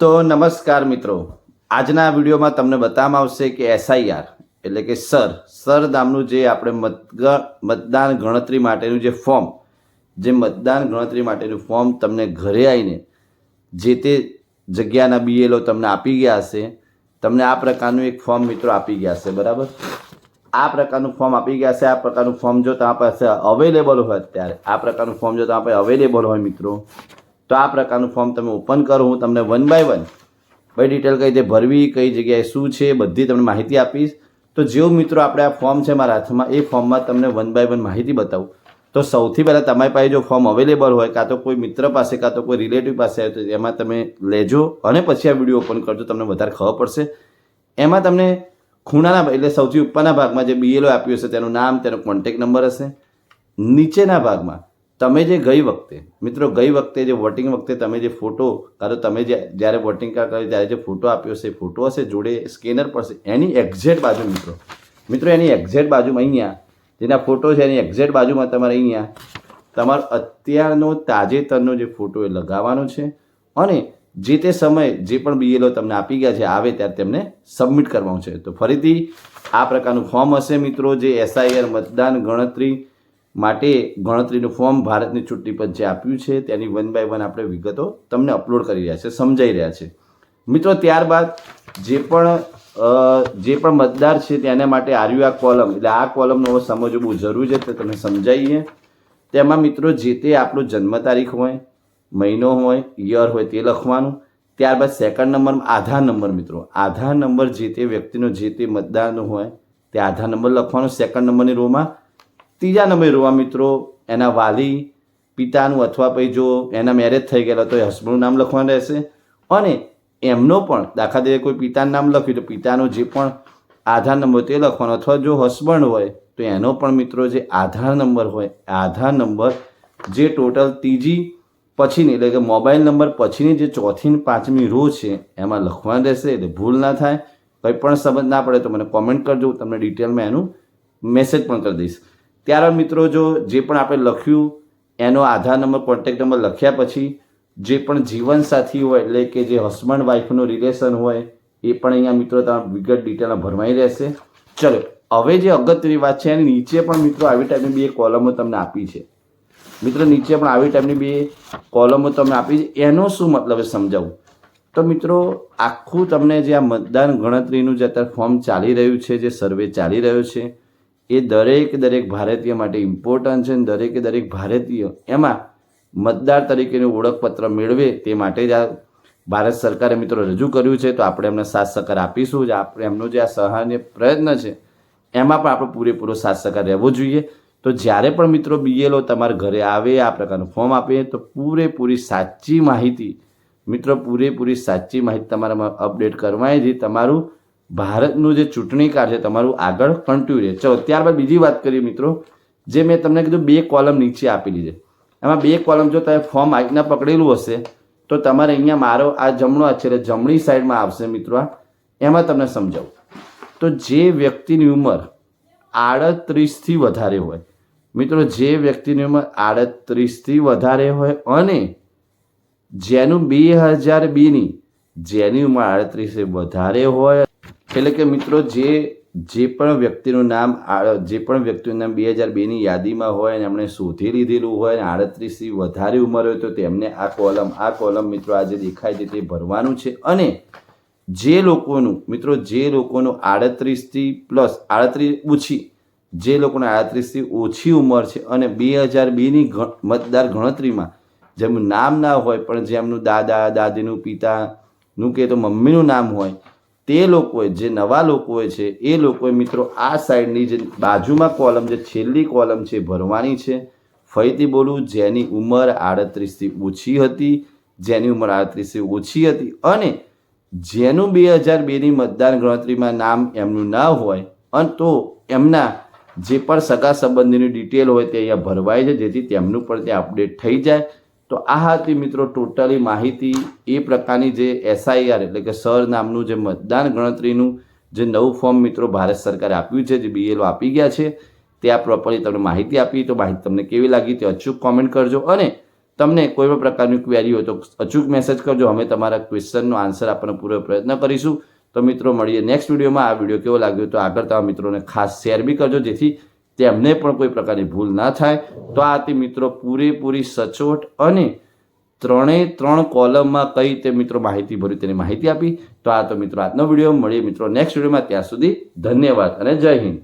તો નમસ્કાર મિત્રો. આજના વિડીયોમાં તમને બતાવવામાં આવશે કે એસઆઈઆર એટલે કે સર. સર નામનું જે આપણે મતગ- મતદાન ગણતરી માટેનું જે ફોર્મ, જે મતદાન ગણતરી માટેનું ફોર્મ તમને ઘરે આવીને જે તે જગ્યાના બીએલઓ તમને આપી ગયા હશે, તમને આ પ્રકારનું એક ફોર્મ મિત્રો આપી ગયા હશે, બરાબર? આ પ્રકારનું ફોર્મ આપી ગયા છે આ પ્રકારનું ફોર્મ જો તમારા પાસે અવેલેબલ હોય અત્યારે, આ પ્રકારનું ફોર્મ જો તમારા પાસે અવેલેબલ હોય મિત્રો તો આ પ્રકારનું ફોર્મ તમે ઓપન કરો, હું તમને વન બાય વન બધી ડિટેલ કઈ રીતે ભરવી, કઈ જગ્યાએ શું છે, બધી તમને માહિતી આપીશ. તો જેવું મિત્રો આપણે આ ફોર્મ છે મારા હાથમાં, એ ફોર્મમાં તમને વન બાય વન માહિતી બતાવું. તો સૌથી પહેલાં તમારી પાસે જો ફોર્મ અવેલેબલ હોય, કાં તો કોઈ મિત્ર પાસે, કાં તો કોઈ રિલેટિવ પાસે હોય તો એમાં તમે લેજો અને પછી આ વીડિયો ઓપન કરજો, તમને વધારે ખબર પડશે. એમાં તમને ખૂણાના એટલે સૌથી ઉપરના ભાગમાં જે બીએલઓ આપ્યું હશે, તેનું નામ, તેનો કોન્ટેક નંબર હશે. નીચેના ભાગમાં તમે જે ગઈ વખતે, મિત્રો ગઈ વખતે જે વોટિંગ વખતે તમે જે ફોટો કાં તમે જે, જ્યારે વોટિંગ કાર્ડ કર્યું, ત્યારે જે ફોટો આપ્યો એ ફોટો હશે જોડે સ્કેનર પડશે એની એક્ઝેક્ટ બાજુ મિત્રો. મિત્રો એની એક્ઝેક્ટ બાજુમાં અહીંયા, જેના ફોટો છે એની એક્ઝેક્ટ બાજુમાં તમારે અહીંયા, તમારો અત્યારનો તાજેતરનો જે ફોટો એ લગાવવાનો છે અને જે તે સમયે જે પણ બીએલઓ તમને આપી ગયા છે, આવે ત્યારે તેમને સબમિટ કરવાનું છે. તો ફરીથી આ પ્રકારનું ફોર્મ હશે મિત્રો, જે એસઆઈઆર મતદાન, ગણતરી માટે ગણતરીનું ફોર્મ ભારતની ચૂંટણી પંચે આપ્યું છે. તેની વન બાય વન આપણે વિગતો તમને અપલોડ કરી રહ્યા છે, સમજાઈ રહ્યા છે. મિત્રો, ત્યારબાદ જે પણ જે પણ મતદાર છે તેના માટે આર્યુ આ કોલમ એટલે આ કોલમનો હવે સમજવું જરૂરી છે તે તમને સમજાવીએ. તેમાં મિત્રો, જે તે આપણો જન્મ તારીખ હોય, મહિનો હોય યર હોય તે લખવાનું. ત્યારબાદ સેકન્ડ નંબર આધાર નંબર મિત્રો. આધાર નંબર જે તે વ્યક્તિનો, જે તે મતદારનો હોય, તે આધાર નંબર લખવાનો સેકન્ડ નંબરની રોમાં ત્રીજા નંબરે રોવા મિત્રો, એના વાલી, પિતાનું અથવા પછી જો એના મેરેજ થઈ ગયેલા તો એ હસબન્ડનું નામ લખવાનું રહેશે. અને એમનો પણ, દાખલા તરીકે કોઈ પિતાનું નામ લખ્યું તો પિતાનો જે પણ આધાર નંબર તે લખવાનો, અથવા જો હસબન્ડ હોય તો એનો પણ મિત્રો જે આધાર નંબર હોય આધાર નંબર જે ટોટલ ત્રીજી પછીની, એટલે કે મોબાઈલ નંબર પછીની જે ચોથી પાંચમી રો છે, એમાં લખવાનું રહેશે, એટલે ભૂલ ના થાય. કંઈ પણ સમજ ના પડે તો મને કોમેન્ટ કરજો તમને ડિટેલમાં એનું મેસેજ પણ કરી દઈશ. ત્યારબાદ મિત્રો જો જે પણ આપણે લખ્યું, એનો આધાર નંબર કોન્ટેક્ટ નંબર લખ્યા પછી, જે પણ જીવનસાથી હોય, એટલે કે જે હસબન્ડ વાઈફનું રિલેશન હોય, એ પણ અહીંયા મિત્રો તમારા વિગત ડિટેલમાં ભરવાઈ રહેશે. ચલો, હવે જે અગત્યની વાત છે, એની નીચે પણ મિત્રો આવી ટાઈપની બે કોલમો તમને આપી છે. મિત્રો, નીચે પણ આવી ટાઈપની બે કોલમો તમને આપી છે. એનો શું મતલબ સમજાવું? તો મિત્રો, આખું તમને જે આ મતદાન ગણતરીનું જે અત્યારે ફોર્મ ચાલી રહ્યું છે, જે સર્વે ચાલી રહ્યો છે એ દરેક દરેક ભારતીય માટે ઇમ્પોર્ટન્ટ છે અને દરેકે દરેક ભારતીય એમાં મતદાર તરીકેનું ઓળખપત્ર મેળવે તે માટે જ આ ભારત સરકારે મિત્રો રજૂ કર્યું છે. તો આપણે એમને સાથ સહકાર આપીશું જ. આપણે એમનો જે આ સહાય પ્રયત્ન છે, એમાં પણ આપણે પૂરેપૂરો સાથ સહકાર રહેવો જોઈએ. તો જ્યારે પણ મિત્રો બીએલઓ તમારા ઘરે આવે, આ પ્રકારનું ફોર્મ આપે, તો પૂરેપૂરી સાચી માહિતી, મિત્રો પૂરેપૂરી સાચી માહિતી તમારામાં અપડેટ કરવાય જે તમારું ભારતનું જે ચૂંટણી કાર્ડ છે, તમારું આગળ કન્ટિન્યુ રહે. ચલો, ત્યારબાદ બીજી વાત કરીએ મિત્રો, જે મેં તમને કીધું બે કોલમ નીચે આપેલી છે. એમાં બે કોલમ જો તમે ફોર્મ આઈકના પકડેલું હશે, તો તમારે અહીંયા મારો આ જમણો હાથ છે, એટલે જમણી સાઈડમાં આવશે મિત્રો આ. એમાં તમને સમજાવું. તો જે વ્યક્તિની ઉંમર આડત્રીસથી વધારે હોય, મિત્રો, જે વ્યક્તિની ઉંમર આડત્રીસથી વધારે હોય અને જેનું બે હજાર બેની જેની ઉંમર આડત્રીસથી વધારે હોય એટલે કે મિત્રો, જે જે પણ વ્યક્તિનું નામ જે પણ વ્યક્તિનું નામ બે હજાર બેની યાદીમાં હોય અને એમણે શોધી લીધેલું હોય અને આડત્રીસથી વધારે ઉંમર હોય તો તેમને આ કોલમ આ કોલમ મિત્રો આજે દેખાય છે, તે ભરવાનું છે. અને જે લોકોનું, મિત્રો, જે લોકોનું આડત્રીસથી પ્લસ, આડત્રીસ ઓછી, જે લોકોને આડત્રીસથી ઓછી ઉંમર છે અને બે હજાર બેની મતદાર ગણતરીમાં જેમનું નામ ના હોય, પણ જેમનું દાદા, દાદીનું પિતાનું કે તો મમ્મીનું નામ હોય તે લોકોએ, જે નવા લોકોએ છે, એ લોકોએ મિત્રો આ સાઈડની જે બાજુમાં કોલમ જે છેલ્લી કોલમ છે ભરવાની છે. ફરીથી બોલું, જેની ઉંમર આડત્રીસથી ઓછી હતી, જેની ઉંમર આડત્રીસથી ઓછી હતી અને જેનું બે હજાર બેની મતદાન ગણતરીમાં નામ એમનું ના હોય, અને તો એમના જે પણ સગા સંબંધીની ડિટેલ હોય તે અહીંયા ભરવાય છે, જેથી તેમનું પણ ત્યાં અપડેટ થઈ જાય. તો આ હતી મિત્રો ટોટલી માહિતી એ પ્રકારની જે એસઆઈઆર એટલે કે સર નામનું જે મતદાન ગણતરીનું જે નવું ફોર્મ મિત્રો ભારત સરકારે આપ્યું છે, જે બીએલઓ આપી ગયા છે, તે આ પ્રોપરલી તમને માહિતી આપી, તો માહિતી તમને કેવી લાગી તે અચૂક કોમેન્ટ કરજો અને તમને કોઈ પણ પ્રકારની ક્વેરી હોય તો અચૂક મેસેજ કરજો, અમે તમારા ક્વેશ્ચનનો આન્સર આપવાનો પૂરો પ્રયત્ન કરીશું. તો મિત્રો મળીએ નેક્સ્ટ વિડીયોમાં આ વીડિયો કેવો લાગ્યો તો આગળ તમારા મિત્રોને ખાસ શેર બી કરજો, જેથી તેમને પણ કોઈ પ્રકારની ભૂલ ના થાય. તો આ તે મિત્રો પૂરેપૂરી સચોટ અને ત્રણેય ત્રણ કોલમમાં કઈ તે મિત્રો માહિતી ભરી તેની માહિતી આપી. તો આ તો મિત્રો આજનો વીડિયો. મળીએ મિત્રો નેક્સ્ટ વિડીયોમાં. ત્યાં સુધી ધન્યવાદ અને જય હિન્દ.